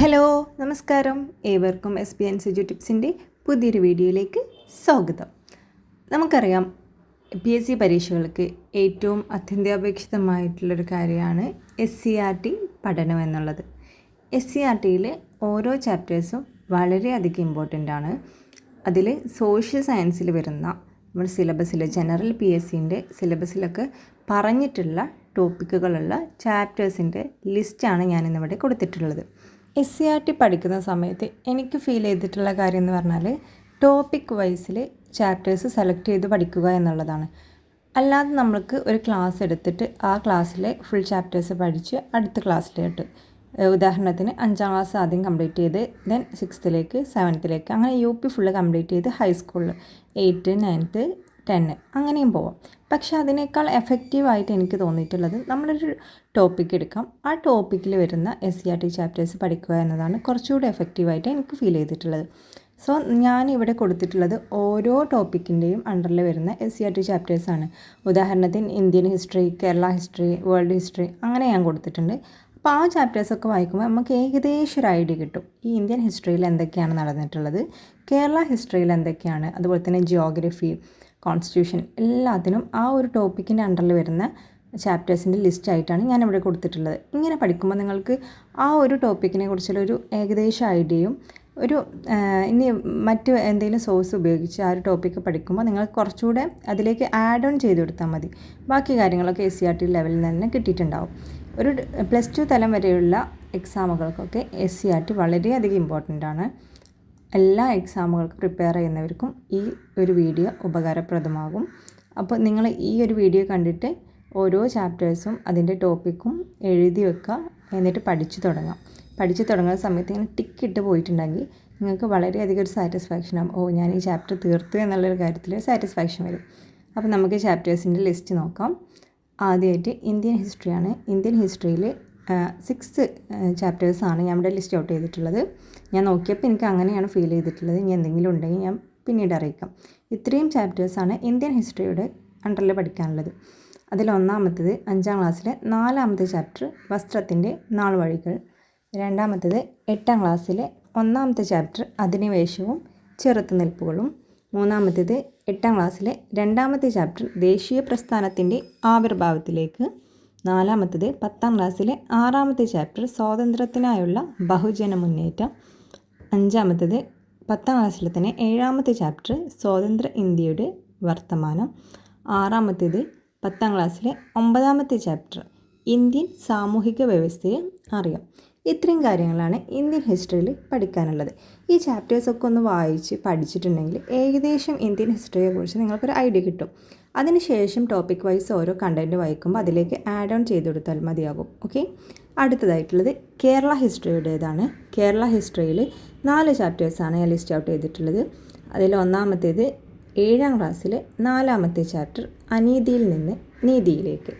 Hello നമസ്കാരം. ഏവർക്കും S P N Siju ടിപ്സിന്റെ പുതിയൊരു വീഡിയോയിലേക്ക് സ്വാഗതം. നമുക്കറിയാം പി എസ് സി പരീക്ഷകൾക്ക് ഏറ്റവും അത്യന്താപേക്ഷിതമായിട്ടുള്ളൊരു കാര്യമാണ് എസ് സി ആർ ടി പഠനം എന്നുള്ളത്. എസ് സി ആർ ടിയിലെ ഓരോ ചാപ്റ്റേഴ്സും വളരെയധികം ഇമ്പോർട്ടന്റ് ആണ്. അതിൽ സോഷ്യൽ സയൻസിൽ വരുന്ന നമ്മുടെ സിലബസിൽ ജനറൽ പി എസ് സിന്റെ സിലബസിലൊക്കെ പറഞ്ഞിട്ടുള്ള ടോപ്പിക്കുകളുള്ള ചാപ്റ്റേഴ്സിന്റെ ലിസ്റ്റാണ് ഞാനിന്നിവിടെ കൊടുത്തിട്ടുള്ളത്. എസ് സി ആർ ടി പഠിക്കുന്ന സമയത്ത് എനിക്ക് ഫീൽ ചെയ്തിട്ടുള്ള കാര്യം എന്ന് പറഞ്ഞാൽ ടോപ്പിക് വൈസിൽ ചാപ്റ്റേഴ്സ് സെലക്ട് ചെയ്ത് പഠിക്കുക എന്നുള്ളതാണ്. അല്ലാതെ നമ്മൾക്ക് ഒരു ക്ലാസ് എടുത്തിട്ട് ആ ക്ലാസ്സിലെ ഫുൾ ചാപ്റ്റേഴ്സ് പഠിച്ച് അടുത്ത ക്ലാസ്സിലോട്ട് ഉദാഹരണത്തിന് അഞ്ചാം ക്ലാസ് ആദ്യം കംപ്ലീറ്റ് ചെയ്ത് ദെൻ സിക്സ്ത്തിലേക്ക് സെവൻത്തിലേക്ക് അങ്ങനെ യു പി ഫുള്ള് കംപ്ലീറ്റ് ചെയ്ത് ഹൈസ്കൂളിൽ എയ്റ്റ് നയൻത്ത് ടെന്ന് അങ്ങനെയും പോവാം. പക്ഷെ അതിനേക്കാൾ എഫക്റ്റീവായിട്ട് എനിക്ക് തോന്നിയിട്ടുള്ളത് നമ്മളൊരു ടോപ്പിക്ക് എടുക്കാം. ആ ടോപ്പിക്കിൽ വരുന്ന S C R T chapters പഠിക്കുക എന്നതാണ് കുറച്ചുകൂടി എഫക്റ്റീവായിട്ട് എനിക്ക് ഫീൽ ചെയ്തിട്ടുള്ളത്. സോ ഞാൻ ഇവിടെ കൊടുത്തിട്ടുള്ളത് ഓരോ ടോപ്പിക്കിന്റെയും അണ്ടറിൽ വരുന്ന എസ് സി ആർ ടി ചാപ്റ്റേഴ്സാണ് ഉദാഹരണത്തിന് Indian history Kerala history world history അങ്ങനെ ഞാൻ കൊടുത്തിട്ടുണ്ട്. അപ്പോൾ ആ ചാപ്റ്റേഴ്സൊക്കെ വായിക്കുമ്പോൾ നമുക്ക് ഏകദേശം ഒരു ഐഡിയ കിട്ടും. ഈ ഇന്ത്യൻ ഹിസ്റ്ററിയിൽ എന്തൊക്കെയാണ് നടന്നിട്ടുള്ളത്? കേരള ഹിസ്റ്ററിയിൽ എന്തൊക്കെയാണ്? അതുപോലെ തന്നെ ജിയോഗ്രഫി കോൺസ്റ്റിറ്റ്യൂഷൻ എല്ലാത്തിനും ആ ഒരു ടോപ്പിക്കിന്റെ അണ്ടറിൽ വരുന്ന ചാപ്റ്റേഴ്സിന്റെ ലിസ്റ്റ് ആയിട്ടാണ് ഞാനിവിടെ കൊടുത്തിട്ടുള്ളത്. ഇങ്ങനെ പഠിക്കുമ്പോൾ നിങ്ങൾക്ക് ആ ഒരു ടോപ്പിക്കിനെ കുറിച്ചുള്ള ഒരു ഏകദേശം ഐഡിയയും ഒരു ഇനി മറ്റ് എന്തെങ്കിലും സോഴ്സ് ഉപയോഗിച്ച് ആ ഒരു ടോപ്പിക്ക് പഠിക്കുമ്പോൾ നിങ്ങൾ കുറച്ചുകൂടെ അതിലേക്ക് ആഡ് ഓൺ ചെയ്ത് കൊടുത്താൽ മതി. ബാക്കി കാര്യങ്ങളൊക്കെ എസ് സി ആർ ടി ലെവലിൽ തന്നെ കിട്ടിയിട്ടുണ്ടാവും. ഒരു പ്ലസ് ടു തലം വരെയുള്ള എക്സാമുകൾക്കൊക്കെ എസ് സി ആർ ടി വളരെയധികം ഇമ്പോർട്ടന്റ് ആണ്. എല്ലാ എക്സാമുകൾക്ക് പ്രിപ്പയർ ചെയ്യുന്നവർക്കും ഈ ഒരു വീഡിയോ ഉപകാരപ്രദമാകും. അപ്പോൾ നിങ്ങൾ ഈ ഒരു വീഡിയോ കണ്ടിട്ട് ഓരോ ചാപ്റ്റേഴ്സും അതിന്റെ ടോപ്പിക്കും എഴുതി വെക്കുക എന്നിട്ട് പഠിച്ചു തുടങ്ങാം. പഠിച്ചു തുടങ്ങുന്ന സമയത്ത് ഇങ്ങനെ ടിക്ക് ഇട്ട് പോയിട്ടുണ്ടെങ്കിൽ നിങ്ങൾക്ക് വളരെയധികം ഒരു സാറ്റിസ്ഫാക്ഷൻ ആകും ഓ ഞാൻ ഈ ചാപ്റ്റർ തീർത്തു എന്നുള്ളൊരു കാര്യത്തിൽ സാറ്റിസ്ഫാക്ഷൻ വരും. അപ്പോൾ നമുക്ക് ചാപ്റ്റേഴ്സിന്റെ ലിസ്റ്റ് നോക്കാം. ആദ്യമായിട്ട് ഇന്ത്യൻ ഹിസ്റ്ററിയാണ് ഇന്ത്യൻ ഹിസ്റ്ററിയിൽ സിക്സ് ചാപ്റ്റേഴ്സാണ് ഞാൻ ഇവിടെ ലിസ്റ്റ് ഔട്ട് ചെയ്തിട്ടുള്ളത്. ഞാൻ നോക്കിയപ്പോൾ എനിക്ക് അങ്ങനെയാണ് ഫീൽ ചെയ്തിട്ടുള്ളത്. ഇനി എന്തെങ്കിലും ഉണ്ടെങ്കിൽ ഞാൻ പിന്നീട് അറിയിക്കാം. ഇത്രയും ചാപ്റ്റേഴ്സാണ് ഇന്ത്യൻ ഹിസ്റ്ററിയുടെ അണ്ടറിൽ പഠിക്കാനുള്ളത്. അതിൽ ഒന്നാമത്തേത് അഞ്ചാം ക്ലാസ്സിലെ നാലാമത്തെ ചാപ്റ്റർ വസ്ത്രത്തിന്റെ നാൾ വഴികൾ. രണ്ടാമത്തേത് എട്ടാം ക്ലാസ്സിലെ ഒന്നാമത്തെ ചാപ്റ്റർ അധിനിവേശവും ചെറുത്തുനിൽപ്പുകളും. മൂന്നാമത്തേത് എട്ടാം ക്ലാസ്സിലെ രണ്ടാമത്തെ ചാപ്റ്റർ ദേശീയ പ്രസ്ഥാനത്തിന്റെ ആവിർഭാവത്തിലേക്ക്. നാലാമത്തേത് പത്താം ക്ലാസ്സിലെ ആറാമത്തെ ചാപ്റ്റർ സ്വാതന്ത്ര്യത്തിനായുള്ള ബഹുജന മുന്നേറ്റം. അഞ്ചാമത്തത് പത്താം ക്ലാസ്സിലെ തന്നെ ഏഴാമത്തെ ചാപ്റ്റർ സ്വാതന്ത്ര്യ ഇന്ത്യയുടെ വർത്തമാനം. ആറാമത്തേത് പത്താം ക്ലാസ്സിലെ ഒമ്പതാമത്തെ ചാപ്റ്റർ ഇന്ത്യൻ സാമൂഹിക വ്യവസ്ഥയെ അറിയാം. ഇത്രയും കാര്യങ്ങളാണ് ഇന്ത്യൻ ഹിസ്റ്ററിയിൽ പഠിക്കാനുള്ളത്. ഈ ചാപ്റ്റേഴ്സൊക്കെ ഒന്ന് വായിച്ച് പഠിച്ചിട്ടുണ്ടെങ്കിൽ ഏകദേശം ഇന്ത്യൻ ഹിസ്റ്ററിയെക്കുറിച്ച് നിങ്ങൾക്കൊരു ഐഡിയ കിട്ടും. അതിനുശേഷം ടോപ്പിക് വൈസ് ഓരോ കണ്ടന്റ് വായിക്കുമ്പോൾ അതിലേക്ക് ആഡ് ഓൺ ചെയ്ത് കൊടുത്താൽ മതിയാകും. ഓക്കെ അടുത്തതായിട്ടുള്ളത് കേരള ഹിസ്റ്ററിയുടേതാണ് കേരള ഹിസ്റ്ററിയിൽ നാല് ചാപ്റ്റേഴ്സാണ് ഞാൻ ലിസ്റ്റ് ഔട്ട് ചെയ്തിട്ടുള്ളത്. അതിൽ ഒന്നാമത്തേത് ഏഴാം ക്ലാസ്സിലെ നാലാമത്തെ ചാപ്റ്റർ അനീതിയിൽ നിന്ന് നീതിയിലേക്ക്.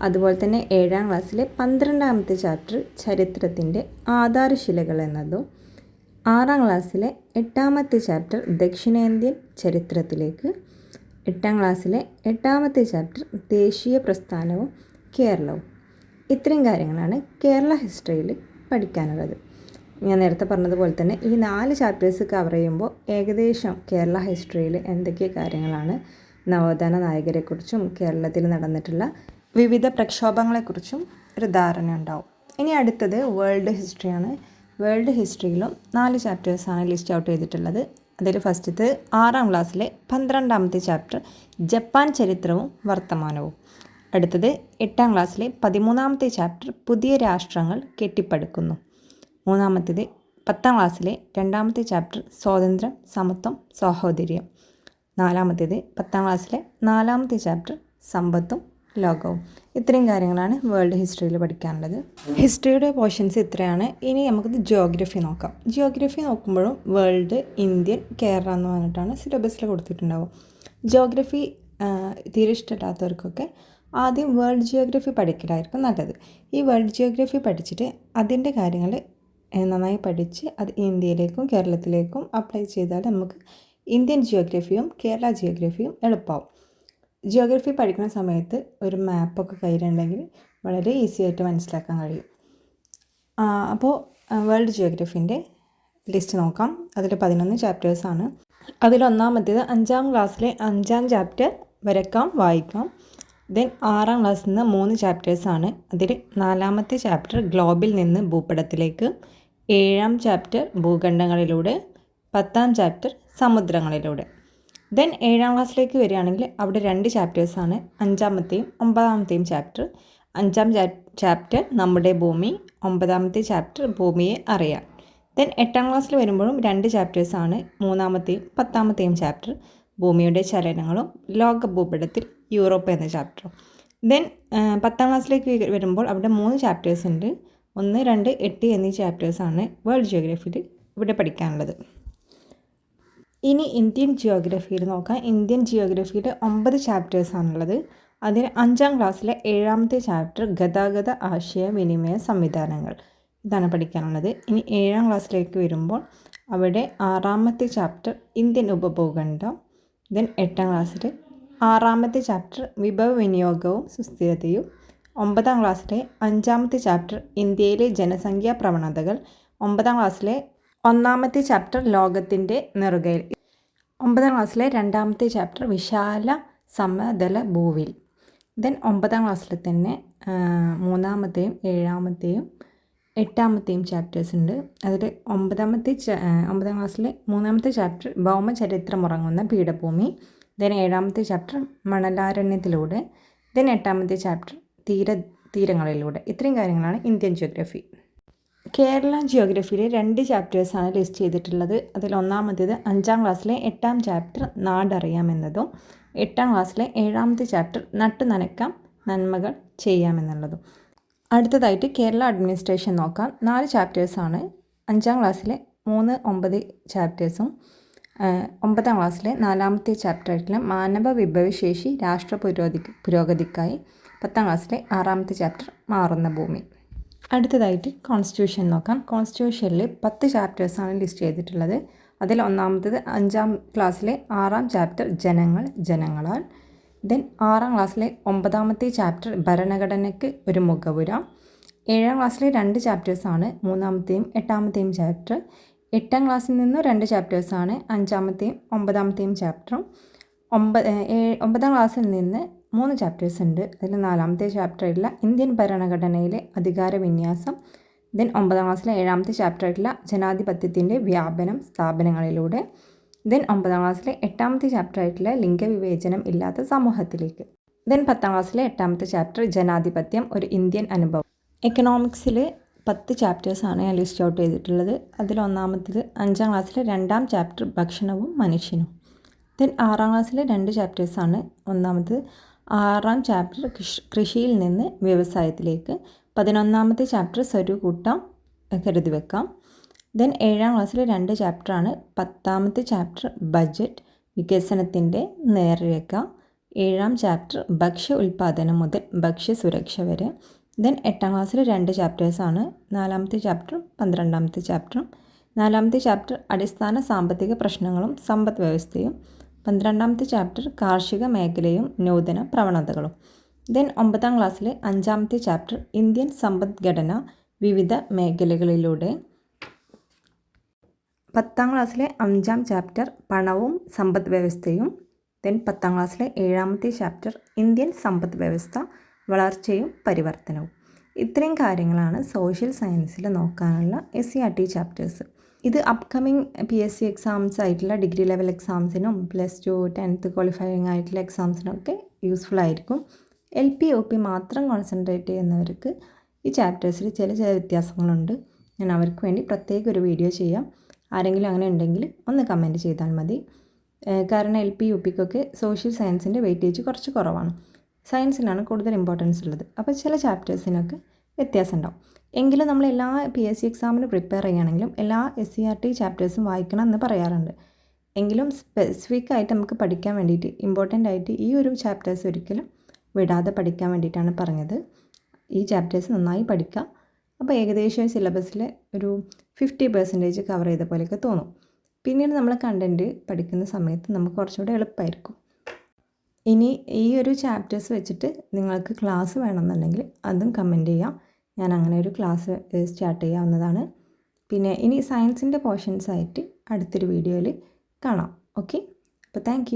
അതുപോലെ തന്നെ ഏഴാം ക്ലാസ്സിലെ പന്ത്രണ്ടാമത്തെ ചാപ്റ്റർ ചരിത്രത്തിന്റെ ആധാരശിലകൾ എന്നതും ആറാം ക്ലാസ്സിലെ എട്ടാമത്തെ ചാപ്റ്റർ ദക്ഷിണേന്ത്യൻ ചരിത്രത്തിലേക്ക് എട്ടാം ക്ലാസ്സിലെ എട്ടാമത്തെ ചാപ്റ്റർ ദേശീയ പ്രസ്ഥാനവും കേരളവും. ഇത്രയും കാര്യങ്ങളാണ് കേരള ഹിസ്റ്ററിയിൽ പഠിക്കാനുള്ളത്. ഞാൻ നേരത്തെ പറഞ്ഞതുപോലെ തന്നെ ഈ നാല് ചാപ്റ്റേഴ്സ് കവർ ചെയ്യുമ്പോൾ ഏകദേശം കേരള ഹിസ്റ്ററിയിൽ എന്തൊക്കെ കാര്യങ്ങളാണ് നവോത്ഥാന നായകരെക്കുറിച്ചും കേരളത്തിൽ നടന്നിട്ടുള്ള വിവിധ പ്രക്ഷോഭങ്ങളെക്കുറിച്ചും ഒരു ധാരണ ഉണ്ടാവും. ഇനി അടുത്തത് വേൾഡ് ഹിസ്റ്ററിയാണ് വേൾഡ് ഹിസ്റ്ററിയിലും നാല് ചാപ്റ്റേഴ്സാണ് ലിസ്റ്റ് ഔട്ട് ചെയ്തിട്ടുള്ളത്. അതിൽ ഫസ്റ്റത്തെ ആറാം ക്ലാസ്സിലെ പന്ത്രണ്ടാമത്തെ ചാപ്റ്റർ ജപ്പാൻ ചരിത്രവും വർത്തമാനവും. അടുത്തത് എട്ടാം ക്ലാസ്സിലെ പതിമൂന്നാമത്തെ ചാപ്റ്റർ പുതിയ രാഷ്ട്രങ്ങൾ കെട്ടിപ്പടുക്കുന്നു. മൂന്നാമത്തേത് പത്താം ക്ലാസ്സിലെ രണ്ടാമത്തെ ചാപ്റ്റർ സ്വാതന്ത്ര്യം സമത്വം സാഹോദര്യം. നാലാമത്തേത് പത്താം ക്ലാസ്സിലെ നാലാമത്തെ ചാപ്റ്റർ സമ്പത്തും ലോകവും. ഇത്രയും കാര്യങ്ങളാണ് വേൾഡ് ഹിസ്റ്ററിയിൽ പഠിക്കാനുള്ളത്. ഹിസ്റ്ററിയുടെ പോർഷൻസ് ഇത്രയാണ്. ഇനി നമുക്ക് ജിയോഗ്രഫി നോക്കാം. ജിയോഗ്രഫി നോക്കുമ്പോഴും വേൾഡ് ഇന്ത്യൻ കേരള എന്ന് പറഞ്ഞിട്ടാണ് സിലബസിൽ കൊടുത്തിട്ടുണ്ടാവും ജിയോഗ്രഫി തീരെ ഇഷ്ടമില്ലാത്തവർക്കൊക്കെ ആദ്യം വേൾഡ് ജിയോഗ്രഫി പഠിക്കലായിരിക്കും നല്ലത്. ഈ വേൾഡ് ജിയോഗ്രഫി പഠിച്ചിട്ട് അതിന്റെ കാര്യങ്ങൾ നന്നായി പഠിച്ച് അത് ഇന്ത്യയിലേക്കും കേരളത്തിലേക്കും അപ്ലൈ ചെയ്താൽ നമുക്ക് ഇന്ത്യൻ ജിയോഗ്രഫിയും കേരള ജിയോഗ്രഫിയും എളുപ്പമാവും ജിയോഗ്രഫി പഠിക്കുന്ന സമയത്ത് ഒരു മാപ്പൊക്കെ കയ്യിലുണ്ടെങ്കിൽ വളരെ ഈസി ആയിട്ട് മനസ്സിലാക്കാൻ കഴിയും. അപ്പോൾ വേൾഡ് ജിയോഗ്രഫിന്റെ ലിസ്റ്റ് നോക്കാം. അതിൽ പതിനൊന്ന് ചാപ്റ്റേഴ്സാണ് അതിലൊന്നാമത്തേത് അഞ്ചാം ക്ലാസ്സിലെ അഞ്ചാം ചാപ്റ്റർ വരക്കാം വായിക്കാം. ദെൻ ആറാം ക്ലാസ്സിൽ നിന്ന് മൂന്ന് ചാപ്റ്റേഴ്സാണ് അതിൽ നാലാമത്തെ ചാപ്റ്റർ ഗ്ലോബിൽ നിന്ന് ഭൂപടത്തിലേക്ക്. ഏഴാം ചാപ്റ്റർ ഭൂഖണ്ഡങ്ങളിലൂടെ. പത്താം ചാപ്റ്റർ സമുദ്രങ്ങളിലൂടെ. ദെൻ ഏഴാം ക്ലാസ്സിലേക്ക് വരികയാണെങ്കിൽ അവിടെ രണ്ട് ചാപ്റ്റേഴ്സാണ് അഞ്ചാമത്തെയും ഒമ്പതാമത്തെയും ചാപ്റ്റർ അഞ്ചാം ചാപ്റ്റർ നമ്മുടെ ഭൂമി ഒമ്പതാമത്തെ ചാപ്റ്റർ ഭൂമിയെ അറിയാൻ. ദെൻ എട്ടാം ക്ലാസ്സിൽ വരുമ്പോഴും രണ്ട് ചാപ്റ്റേഴ്സാണ് മൂന്നാമത്തെയും പത്താമത്തെയും ചാപ്റ്റർ ഭൂമിയുടെ ചലനങ്ങളും ലോക ഭൂപടത്തിൽ യൂറോപ്പ് എന്ന ചാപ്റ്ററും ദെൻ പത്താം ക്ലാസ്സിലേക്ക് വരുമ്പോൾ അവിടെ മൂന്ന് ചാപ്റ്റേഴ്സ് ഉണ്ട്. ഒന്ന് രണ്ട് എട്ട് എന്നീ ചാപ്റ്റേഴ്സാണ് വേൾഡ് ജിയോഗ്രഫിയിൽ ഇവിടെ പഠിക്കാനുള്ളത്. ഇനി ഇന്ത്യൻ ജിയോഗ്രഫിയിൽ നോക്കാം. ഇന്ത്യൻ ജിയോഗ്രഫിയിൽ ഒമ്പത് ചാപ്റ്റേഴ്സാണുള്ളത് അതിൽ അഞ്ചാം ക്ലാസ്സിലെ ഏഴാമത്തെ ചാപ്റ്റർ ഗതാഗത ആശയവിനിമയ സംവിധാനങ്ങൾ. ഇതാണ് പഠിക്കാനുള്ളത്. ഇനി ഏഴാം ക്ലാസ്സിലേക്ക് വരുമ്പോൾ അവിടെ ആറാമത്തെ ചാപ്റ്റർ ഇന്ത്യൻ ഉപഭൂഖണ്ഡം. ദെൻ എട്ടാം ക്ലാസ്സിൽ ആറാമത്തെ ചാപ്റ്റർ വിഭവ വിനിയോഗവും സുസ്ഥിരതയും. ഒമ്പതാം ക്ലാസ്സിലെ അഞ്ചാമത്തെ ചാപ്റ്റർ ഇന്ത്യയിലെ ജനസംഖ്യാ പ്രവണതകൾ. ഒമ്പതാം ക്ലാസ്സിലെ ഒന്നാമത്തെ ചാപ്റ്റർ ലോകത്തിന്റെ നെറുകയിൽ. ഒമ്പതാം ക്ലാസ്സിലെ രണ്ടാമത്തെ ചാപ്റ്റർ വിശാല സമതല ഭൂവിൽ. ദെൻ ഒമ്പതാം ക്ലാസ്സിൽ തന്നെ മൂന്നാമത്തെയും ഏഴാമത്തെയും എട്ടാമത്തെയും ചാപ്റ്റേഴ്സ് ഉണ്ട്. അതിൽ ഒമ്പതാമത്തെ ഒമ്പതാം ക്ലാസ്സിലെ മൂന്നാമത്തെ ചാപ്റ്റർ ഭൗമചരിത്രം ഉറങ്ങുന്ന പീഠഭൂമി. ദെൻ ഏഴാമത്തെ ചാപ്റ്റർ മണലാരണ്യത്തിലൂടെ. ദെൻ എട്ടാമത്തെ ചാപ്റ്റർ തീര തീരങ്ങളിലൂടെ. ഇത്രയും കാര്യങ്ങളാണ് ഇന്ത്യൻ ജിയോഗ്രഫി കേരള ജിയോഗ്രഫിയിലെ രണ്ട് ചാപ്റ്റേഴ്സാണ് ലിസ്റ്റ് ചെയ്തിട്ടുള്ളത്. അതിൽ ഒന്നാമത്തേത് അഞ്ചാം ക്ലാസ്സിലെ എട്ടാം ചാപ്റ്റർ നാടറിയാമെന്നതും എട്ടാം ക്ലാസ്സിലെ ഏഴാമത്തെ ചാപ്റ്റർ നട്ടു നനക്കാം നന്മകൾ ചെയ്യാമെന്നുള്ളതും. അടുത്തതായിട്ട് കേരള അഡ്മിനിസ്ട്രേഷൻ നോക്കാം. നാല് ചാപ്റ്റേഴ്സാണ്. അഞ്ചാം ക്ലാസ്സിലെ മൂന്ന് ഒമ്പത് ചാപ്റ്റേഴ്സും ഒമ്പതാം ക്ലാസ്സിലെ നാലാമത്തെ ചാപ്റ്ററായിട്ടുള്ള മാനവ വിഭവശേഷി രാഷ്ട്ര പുരോഗതി പുരോഗതിക്കായി പത്താം ക്ലാസ്സിലെ ആറാമത്തെ ചാപ്റ്റർ മാറുന്ന ഭൂമി. അടുത്തതായിട്ട് കോൺസ്റ്റിറ്റ്യൂഷൻ നോക്കാം. കോൺസ്റ്റിറ്റ്യൂഷനിൽ പത്ത് ചാപ്റ്റേഴ്സാണ് ലിസ്റ്റ് ചെയ്തിട്ടുള്ളത്. അതിൽ ഒന്നാമത്തത് അഞ്ചാം ക്ലാസ്സിലെ ആറാം ചാപ്റ്റർ ജനങ്ങൾ ജനങ്ങളാൽ. ദെൻ ആറാം ക്ലാസ്സിലെ ഒമ്പതാമത്തെ ചാപ്റ്റർ ഭരണഘടനയ്ക്ക് ഒരു മുഖവുര ഏഴാം ക്ലാസ്സിലെ രണ്ട് ചാപ്റ്റേഴ്സാണ് മൂന്നാമത്തെയും എട്ടാമത്തെയും ചാപ്റ്റർ എട്ടാം ക്ലാസ്സിൽ നിന്ന് രണ്ട് ചാപ്റ്റേഴ്സാണ് അഞ്ചാമത്തെയും ഒമ്പതാമത്തെയും ചാപ്റ്ററും ഒമ്പത് ഒമ്പതാം ക്ലാസ്സിൽ നിന്ന് മൂന്ന് ചാപ്റ്റേഴ്സ് ഉണ്ട്. അതിൽ നാലാമത്തെ ചാപ്റ്ററിലുള്ള ഇന്ത്യൻ ഭരണഘടനയിലെ അധികാര വിന്യാസം ദെൻ ഒമ്പതാം ക്ലാസ്സിലെ ഏഴാമത്തെ ചാപ്റ്ററായിട്ടുള്ള ജനാധിപത്യത്തിന്റെ വ്യാപനം സ്ഥാപനങ്ങളിലൂടെ ദെൻ ഒമ്പതാം ക്ലാസ്സിലെ എട്ടാമത്തെ ചാപ്റ്ററായിട്ടുള്ള ലിംഗവിവേചനം ഇല്ലാത്ത സമൂഹത്തിലേക്ക് ദെൻ പത്താം ക്ലാസ്സിലെ എട്ടാമത്തെ ചാപ്റ്റർ ജനാധിപത്യം ഒരു ഇന്ത്യൻ അനുഭവം. എക്കണോമിക്സിൽ പത്ത് ചാപ്റ്റേഴ്സാണ് ഞാൻ ലിസ്റ്റ് ഔട്ട് ചെയ്തിട്ടുള്ളത്. അതിൽ ഒന്നാമത്തേത് അഞ്ചാം ക്ലാസ്സിലെ രണ്ടാം ചാപ്റ്റർ ഭക്ഷണവും മനുഷ്യനും. ദെൻ ആറാം ക്ലാസ്സിലെ രണ്ട് ചാപ്റ്റേഴ്സാണ് ഒന്നാമത് ആറാം ചാപ്റ്റർ കൃഷിയിൽ നിന്ന് വ്യവസായത്തിലേക്ക് പതിനൊന്നാമത്തെ ചാപ്റ്റർ സ്വരുകൂട്ടം കരുതി വെക്കാം. ദെൻ ഏഴാം ക്ലാസ്സിലെ രണ്ട് ചാപ്റ്ററാണ് പത്താമത്തെ ചാപ്റ്റർ ബജറ്റ് വികസനത്തിന്റെ നേർരേഖ. ഏഴാം ചാപ്റ്റർ ഭക്ഷ്യ ഉൽപ്പാദനം മുതൽ ഭക്ഷ്യ സുരക്ഷ വരെ. ദെൻ എട്ടാം ക്ലാസ്സിലെ രണ്ട് ചാപ്റ്റേഴ്സാണ് നാലാമത്തെ ചാപ്റ്ററും പന്ത്രണ്ടാമത്തെ ചാപ്റ്ററും നാലാമത്തെ ചാപ്റ്റർ അടിസ്ഥാന സാമ്പത്തിക പ്രശ്നങ്ങളും സമ്പദ് വ്യവസ്ഥയും പന്ത്രണ്ടാമത്തെ ചാപ്റ്റർ കാർഷിക മേഖലയും നൂതന പ്രവണതകളും. ദെൻ ഒമ്പതാം ക്ലാസ്സിലെ അഞ്ചാമത്തെ ചാപ്റ്റർ ഇന്ത്യൻ സമ്പദ്ഘടന വിവിധ മേഖലകളിലൂടെ. പത്താം ക്ലാസ്സിലെ അഞ്ചാം ചാപ്റ്റർ പണവും സമ്പദ് വ്യവസ്ഥയും. ദെൻ പത്താം ക്ലാസ്സിലെ ഏഴാമത്തെ ചാപ്റ്റർ ഇന്ത്യൻ സമ്പദ് വ്യവസ്ഥ വളർച്ചയും പരിവർത്തനവും. ഇത്രയും കാര്യങ്ങളാണ് സോഷ്യൽ സയൻസിൽ നോക്കാനുള്ള S C R T chapters. ഇത് upcoming P S C exams ആയിട്ടുള്ള ഡിഗ്രി ലെവൽ എക്സാംസിനും പ്ലസ് ടു ടെൻത്ത് ക്വാളിഫയിങ് ആയിട്ടുള്ള എക്സാംസിനൊക്കെ യൂസ്ഫുൾ ആയിരിക്കും. എൽ പി ഒ പി മാത്രം കോൺസെൻട്രേറ്റ് ചെയ്യുന്നവർക്ക് ഈ ചാപ്റ്റേഴ്സിൽ ചില ചില വ്യത്യാസങ്ങളുണ്ട്. ഞാൻ അവർക്ക് വേണ്ടി പ്രത്യേക ഒരു വീഡിയോ ചെയ്യാം. ആരെങ്കിലും അങ്ങനെ ഉണ്ടെങ്കിൽ ഒന്ന് കമന്റ് ചെയ്താൽ മതി. കാരണം എൽ പി യു പിക്കൊക്കെ സോഷ്യൽ സയൻസിന്റെ വെയിറ്റേജ് കുറച്ച് കുറവാണ്. സയൻസിനാണ് കൂടുതൽ ഇമ്പോർട്ടൻസ് ഉള്ളത്. അപ്പോൾ ചില ചാപ്റ്റേഴ്സിനൊക്കെ വ്യത്യാസം ഉണ്ടാവും. എങ്കിലും നമ്മൾ എല്ലാ പി എസ് സി എക്സാമിന് പ്രിപ്പയർ ചെയ്യുകയാണെങ്കിലും എല്ലാ എസ് സി ആർ ടി ചാപ്റ്റേഴ്സും വായിക്കണം എന്ന് പറയാറുണ്ട്. എങ്കിലും സ്പെസിഫിക് ആയിട്ട് നമുക്ക് പഠിക്കാൻ വേണ്ടിയിട്ട് ഇമ്പോർട്ടന്റ് ആയിട്ട് ഈ ഒരു ചാപ്റ്റേഴ്സ് ഒരിക്കലും വിടാതെ പഠിക്കാൻ വേണ്ടിയിട്ടാണ് പറഞ്ഞത്. ഈ ചാപ്റ്റേഴ്സ് നന്നായി പഠിക്കുക. അപ്പോൾ ഏകദേശം സിലബസിൽ ഒരു ഫിഫ്റ്റി പെർസെന്റേജ് കവർ ചെയ്ത പോലെയൊക്കെ തോന്നും. പിന്നീട് നമ്മൾ കണ്ടന്റ് പഠിക്കുന്ന സമയത്ത് നമുക്ക് കുറച്ചുകൂടെ എളുപ്പമായിരിക്കും ഇനി ഈ ഒരു ചാപ്റ്റേഴ്സ് വെച്ചിട്ട് നിങ്ങൾക്ക് ക്ലാസ് വേണമെന്നുണ്ടെങ്കിൽ അതും കമന്റ് ചെയ്യാം. ഞാൻ അങ്ങനെ ഒരു ക്ലാസ് സ്റ്റാർട്ട് ചെയ്യാവുന്നതാണ്. പിന്നെ ഇനി സയൻസിന്റെ പോർഷൻസ് ആയിട്ട് അടുത്തൊരു വീഡിയോയിൽ കാണാം. ഓക്കെ? അപ്പോൾ താങ്ക്